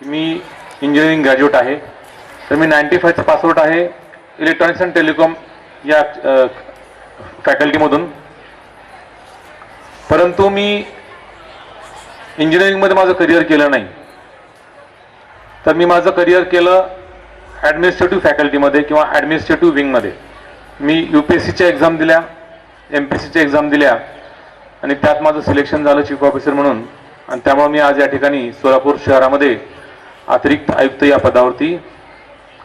की मी engineering graduate आहे. तर मी नाईन्टी फायचं पासआउट आहे. इलेक्ट्रॉनिक्स अँड टेलिकॉम या फॅकल्टीमधून परंतु मी इंजिनिअरिंगमध्ये माझं करिअर केलं नाही. तर मी माझं करिअर केलं ॲडमिनिस्ट्रेटिव्ह फॅकल्टीमध्ये किंवा ॲडमिनिस्ट्रेटिव्ह विंगमध्ये मी यू पी एस सीच्या एक्झाम दिल्या एम पी एस सीच्या एक्झाम दिल्या आणि त्यात माझं सिलेक्शन झालं चीफ ऑफिसर म्हणून. आणि त्यामुळे मी आज या ठिकाणी सोलापूर शहरामध्ये अतिरिक्त आयुक्त या पदावरती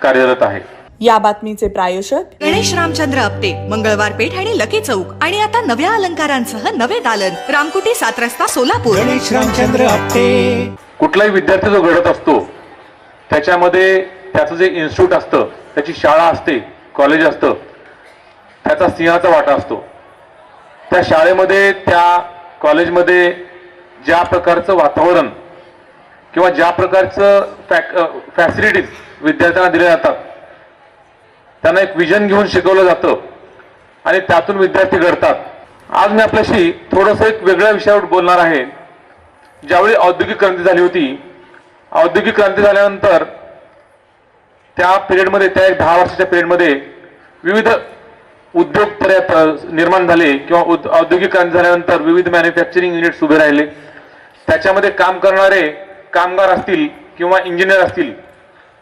कार्यरत आहे. या बातमीचे प्रायोजक गणेश रामचंद्र आपटे मंगळवार पेठ आणि लकी चौक. आणि आता नव्या अलंकारांसह नवे दालन. रामकुटी सात रस्ता सोलापूर. गणेश रामचंद्र आपटे. कुठलाही विद्यार्थी जो घडत असतो त्याच्यामध्ये त्याचं जे इन्स्टिट्यूट असतं त्याची शाळा असते कॉलेज असतं त्याचा सिंहाचा वाटा असतो. त्या शाळेमध्ये त्या कॉलेजमध्ये ज्या प्रकारचं वातावरण किंवा ज्या प्रकारचं फॅक फॅसिलिटीज विद्यार्थ्यांना दिल्या जातात त्यांना एक विजन घेऊन शिकवलं जातं आणि त्यातून विद्यार्थी घडतात. आज मी आपल्याशी थोडंसं एक वेगळ्या विषयावर बोलणार आहे. ज्यावेळी औद्योगिक क्रांती झाली होती औद्योगिक क्रांती झाल्यानंतर त्या पिरियडमध्ये त्या एक दहा वर्षाच्या पिरियडमध्ये विविध उद्योग पर्यात निर्माण झाले किंवा उद- औद्योगिक क्रांती झाल्यानंतर विविध मॅन्युफॅक्चरिंग युनिट्स उभे राहिले. त्याच्यामध्ये काम करणारे कामगार असतील किंवा इंजिनियर असतील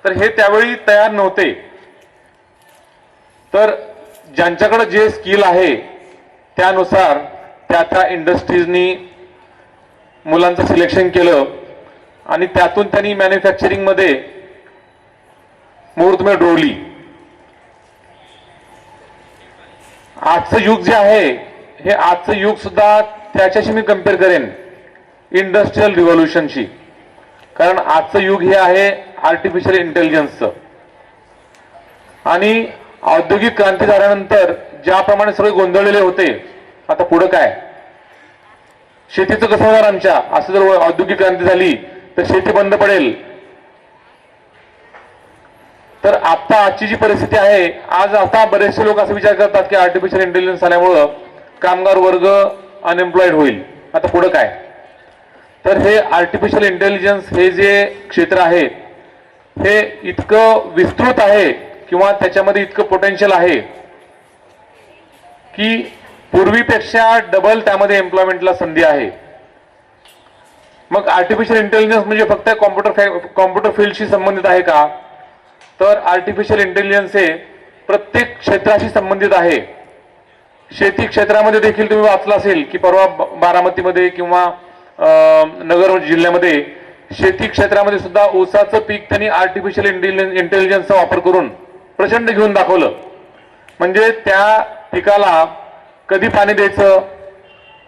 तर हे त्यावेळी तयार नव्हते. तर ज्यांच्याकडे जे स्किल आहे त्यानुसार त्या त्या इंडस्ट्रीजनी मुलांचं सिलेक्शन केलं आणि त्यातून त्यांनी मॅन्युफॅक्चरिंगमध्ये मुहूर्तमेळ रोवली आजचं युग जे आहे हे आजचं युग सुद्धा त्याच्याशी मी कंपेअर करेन. इंडस्ट्रीयल रिव्हॉल्युशनशी कारण आजचं युग हे आहे आर्टिफिशियल इंटेलिजन्सचं आणि औद्योगिक क्रांती झाल्यानंतर ज्याप्रमाणे सगळे गोंधळलेले होते आता पुढं काय? शेतीचं कसं होणार आमच्या? असं जर औद्योगिक क्रांती झाली तर शेती बंद पडेल. तर आता आजची जी परिस्थिती आहे आज आता बरेचसे लोक असा विचार करतात की आर्टिफिशियल इंटेलिजन्स आल्यामुळं कामगार वर्ग अनएम्प्लॉईड होईल. आता पुढं काय? तर हे आर्टिफिशियल इंटेलिजन्स हे जे क्षेत्र आहे हे इतकं विस्तृत आहे किंवा त्याच्यामध्ये इतकं पोटेन्शियल आहे की पूर्वीपेक्षा डबल त्यामध्ये एम्प्लॉयमेंटला संधी आहे. मग आर्टिफिशियल इंटेलिजन्स म्हणजे फक्त कॉम्प्युटर कॉम्प्युटर फील्डशी संबंधित आहे का? तर आर्टिफिशियल इंटेलिजन्स हे प्रत्येक क्षेत्राशी संबंधित आहे. शेती क्षेत्रामध्ये देखील तुम्ही वाचलं असेल की परवा ब- बारामतीमध्ये किंवा नगर म्हणजे जिल्ह्यामध्ये शेती क्षेत्रामध्ये सुद्धा ऊसाचं पीक त्यांनी आर्टिफिशियल इंटेलिजन्स इंटेलिजन्सचा वापर करून प्रचंड घेऊन दाखवलं. म्हणजे त्या पिकाला कधी पाणी द्यायचं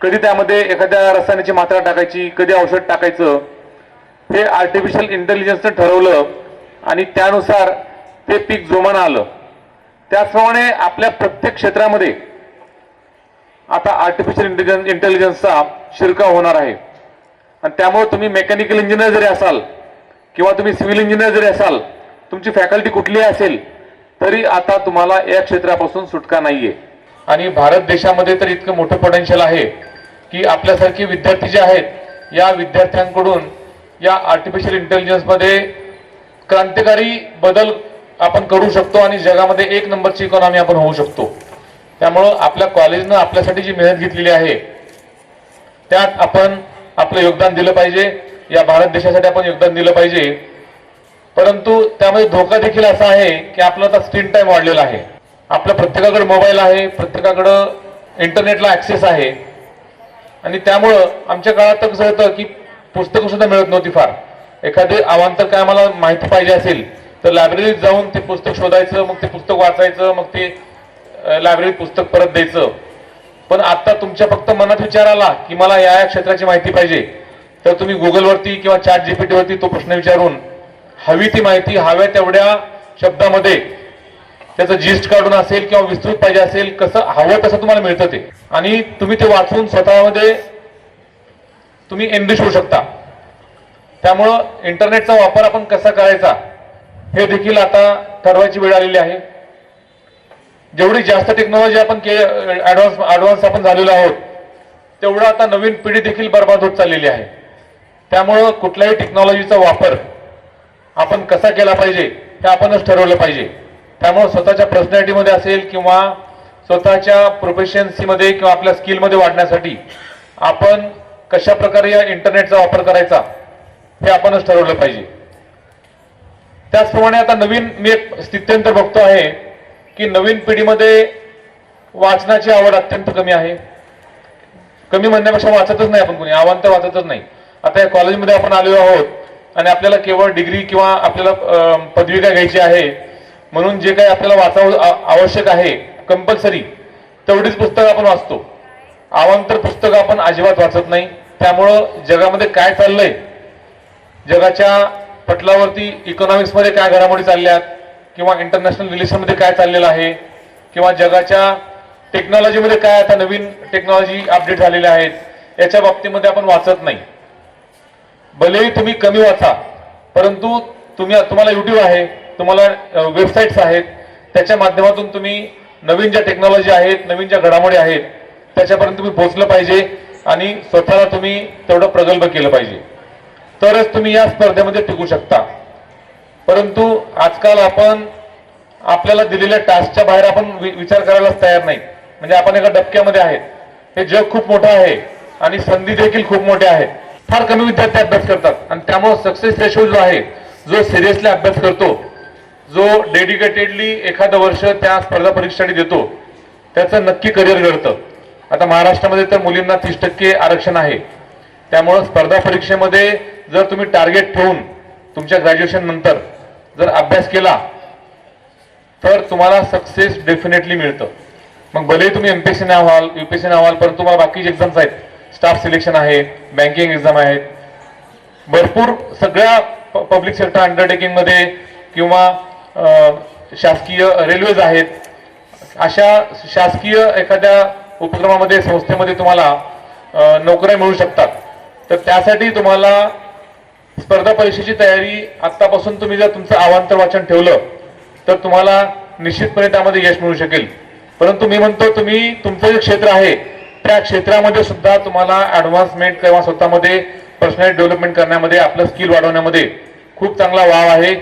कधी त्यामध्ये एखाद्या रसायनाची मात्रा टाकायची कधी औषध टाकायचं हे आर्टिफिशियल इंटेलिजन्सनं ठरवलं आणि त्यानुसार ते पीक जोमानं आलं. त्याचप्रमाणे आपल्या प्रत्येक क्षेत्रामध्ये आता आर्टिफिशियल इंटेलिजन्स इंटेलिजन्सचा शिरकाव होणार आहे. आणि त्यामुळे तुम्ही मेकॅनिकल इंजिनियर जरी असाल किंवा तुम्ही सिव्हिल इंजिनियर जरी असाल तुमची फॅकल्टी कुठलीही असेल तरी आता तुम्हाला या क्षेत्रापासून सुटका नाहीये. आणि भारत देशामध्ये तर इतकं मोठं पोटेन्शियल आहे की आपल्यासारखे विद्यार्थी जे आहेत या विद्यार्थ्यांकडून या आर्टिफिशियल इंटेलिजन्समध्ये क्रांतिकारी बदल आपण करू शकतो आणि जगामध्ये एक नंबरची इकॉनॉमी आपण होऊ शकतो. त्यामुळं आपल्या कॉलेजनं आपल्यासाठी जी मेहनत घेतलेली आहे त्यात आपण आपलं योगदान दिलं पाहिजे. या भारत देशासाठी आपण योगदान दिलं पाहिजे. परंतु त्यामध्ये धोका देखील असा आहे की आपला आता स्क्रीन टाईम वाढलेला आहे. आपल्या प्रत्येकाकडे मोबाईल आहे प्रत्येकाकडं इंटरनेटला ऍक्सेस आहे. आणि त्यामुळं आमच्या काळात तर कसं होतं की पुस्तकं सुद्धा मिळत नव्हती फार. एखादे अवांतर काय आम्हाला माहिती पाहिजे असेल तर लायब्ररीत जाऊन ते पुस्तक शोधायचं मग ते पुस्तक वाचायचं मग ते लायब्ररीत पुस्तक परत द्यायचं. पण आता तुमच्या फक्त मनात विचार आला की मला या या क्षेत्राची माहिती पाहिजे. तर तुम्ही गुगलवरती किंवा चॅट जीपीटीवरती तो प्रश्न विचारून हवी ती माहिती हव्या तेवढ्या शब्दामध्ये त्याचं जिस्ट काढून असेल किंवा विस्तृत पाहिजे असेल कसं हवं तसं तुम्हाला मिळतं ते. आणि तुम्ही ते वाचून स्वतःमध्ये तुम्ही एनरिच होऊ शकता. त्यामुळं इंटरनेटचा वापर आपण कसा करायचा हे देखील आता ठरवायची वेळ आलेली आहे. जेवढी जास्त टेक्नॉलॉजी आपण ॲडव्हान्स ॲडव्हान्स आपण झालेलो आहोत तेवढं आता नवीन पिढी देखील बर्बाद होत चाललेली आहे. त्यामुळं कुठल्याही टेक्नॉलॉजीचा वापर आपण कसा केला पाहिजे हे आपणच ठरवलं पाहिजे. त्यामुळं स्वतःच्या पर्सनॅलिटीमध्ये असेल किंवा स्वतःच्या प्रोफेशन्सीमध्ये किंवा आपल्या स्किलमध्ये वाढण्यासाठी आपण कशा प्रकारे या इंटरनेटचा वापर करायचा हे आपणच ठरवलं पाहिजे. त्याचप्रमाणे आता नवीन मी एक स्थित्यंतर बघतो आहे की नवीन पिढीमध्ये वाचनाची आवड अत्यंत कमी आहे. कमी म्हणण्यापेक्षा वाचतच नाही आपण कोणी आव्हान तर वाचतच नाही. आता या कॉलेजमध्ये आपण आलेलो आहोत आणि आपल्याला केवळ डिग्री किंवा आपल्याला पदवी काय घ्यायची आहे म्हणून जे काही आपल्याला वाचावं आवश्यक आहे कंपल्सरी तेवढीच पुस्तकं आपण वाचतो. अवांतर पुस्तकं आपण अजिबात वाचत नाही. त्यामुळं जगामध्ये काय चाललंय? जगाच्या पटलावरती इकॉनॉमिक्समध्ये काय घडामोडी चालल्यात? किंवा इंटरनॅशनल रिलेशनमध्ये काय चाललेलं आहे? किंवा जगाच्या टेक्नॉलॉजीमध्ये काय आता नवीन टेक्नॉलॉजी अपडेट झालेल्या आहेत? याच्या बाबतीमध्ये आपण वाचत नाही. भलेही तुम्ही कमी वाचा परंतु तुम्ही तुम्हाला युट्यूब आहे तुम्हाला वेबसाईट्स आहेत त्याच्या माध्यमातून तुम्ही नवीन ज्या टेक्नॉलॉजी आहेत नवीन ज्या घडामोडी आहेत त्याच्यापर्यंत तुम्ही पोहोचलं पाहिजे आणि स्वतःला तुम्ही तेवढं प्रगल्भ केलं पाहिजे. तरच तुम्ही या स्पर्धेमध्ये टिकू शकता. परंतु आजकाल आपण आपल्याला दिलेल्या टास्कच्या बाहेर आपण वि- विचार करायलाच तयार नाही. म्हणजे आपण एका डबक्यामध्ये आहेत. हे जग खूप मोठं आहे आणि संधी देखील खूप मोठ्या आहेत. फार कमी विद्यार्थी अभ्यास करतात. आणि त्यामुळे सक्सेस रेशो जो आहे जो सिरियसली अभ्यास करतो जो डेडिकेटेडली एखादं वर्ष त्या स्पर्धा परीक्षेसाठी देतो त्याचं नक्की करिअर घडतं. आता महाराष्ट्रामध्ये तर मुलींना तीस टक्के आरक्षण आहे. त्यामुळं स्पर्धा परीक्षेमध्ये जर तुम्ही टार्गेट ठेवून तुमच्या ग्रॅज्युएशन नंतर जर अभ्यास केला तर तुम्हाला सक्सेस डेफिनेटली मिळतं. मग भलेही तुम्ही एमपीएससी नाही व्हाल युपीएससी नाही व्हाल परंतु तुम्हाला बाकीचे एक्झाम्स आहेत. स्टाफ सिलेक्शन आहे बँकिंग एक्झाम आहेत. भरपूर सगळ्या पब्लिक सेक्टर अंडरटेकिंगमध्ये किंवा शासकीय रेल्वेज आहेत. अशा शासकीय एखाद्या उपक्रमामध्ये संस्थेमध्ये तुम्हाला नोकऱ्या मिळू शकतात. तर त्यासाठी तुम्हाला स्पर्धा परीक्षेची तयारी आतापासून तुम्ही जर तुमचं आवांतर वाचन ठेवलं तर तुम्हाला निश्चितपणे त्यामध्ये यश मिळू शकेल. परंतु मी म्हणतो तुम्ही तुमचं जे क्षेत्र आहे त्या क्षेत्रामध्ये सुद्धा तुम्हाला ऍडव्हान्समेंट किंवा स्वतःमध्ये पर्सनॅलिटी डेव्हलपमेंट करण्यामध्ये आपलं स्किल वाढवण्यामध्ये खूप चांगला वाव आहे.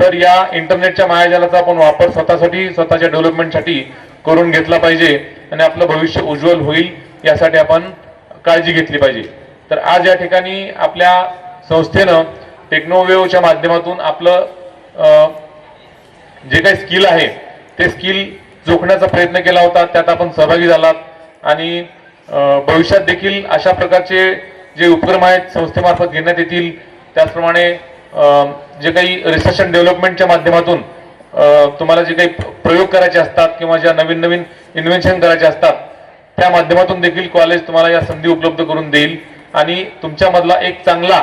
तर या इंटरनेटच्या मायाजालाचा आपण वापर स्वतःसाठी स्वतःच्या डेव्हलपमेंटसाठी करून घेतला पाहिजे आणि आपलं भविष्य उज्ज्वल होईल यासाठी आपण काळजी घेतली पाहिजे. तर आज या ठिकाणी आपल्या संस्थेनं टेक्नोवेवच्या माध्यमातून आपलं जे काही स्किल आहे ते स्किल जोखण्याचा प्रयत्न केला होता त्यात आपण सहभागी झालात. आणि भविष्यात देखील अशा प्रकारचे जे उपक्रम आहेत संस्थेमार्फत घेण्यात येतील. त्याचप्रमाणे जे काही रिसर्च अँड डेव्हलपमेंटच्या माध्यमातून तुम्हाला जे काही प्रयोग करायचे असतात किंवा ज्या नवीन नवीन इन्व्हेन्शन करायचे असतात त्या माध्यमातून देखील कॉलेज तुम्हाला या संधी उपलब्ध करून देईल. आणि तुमच्यामधला एक चांगला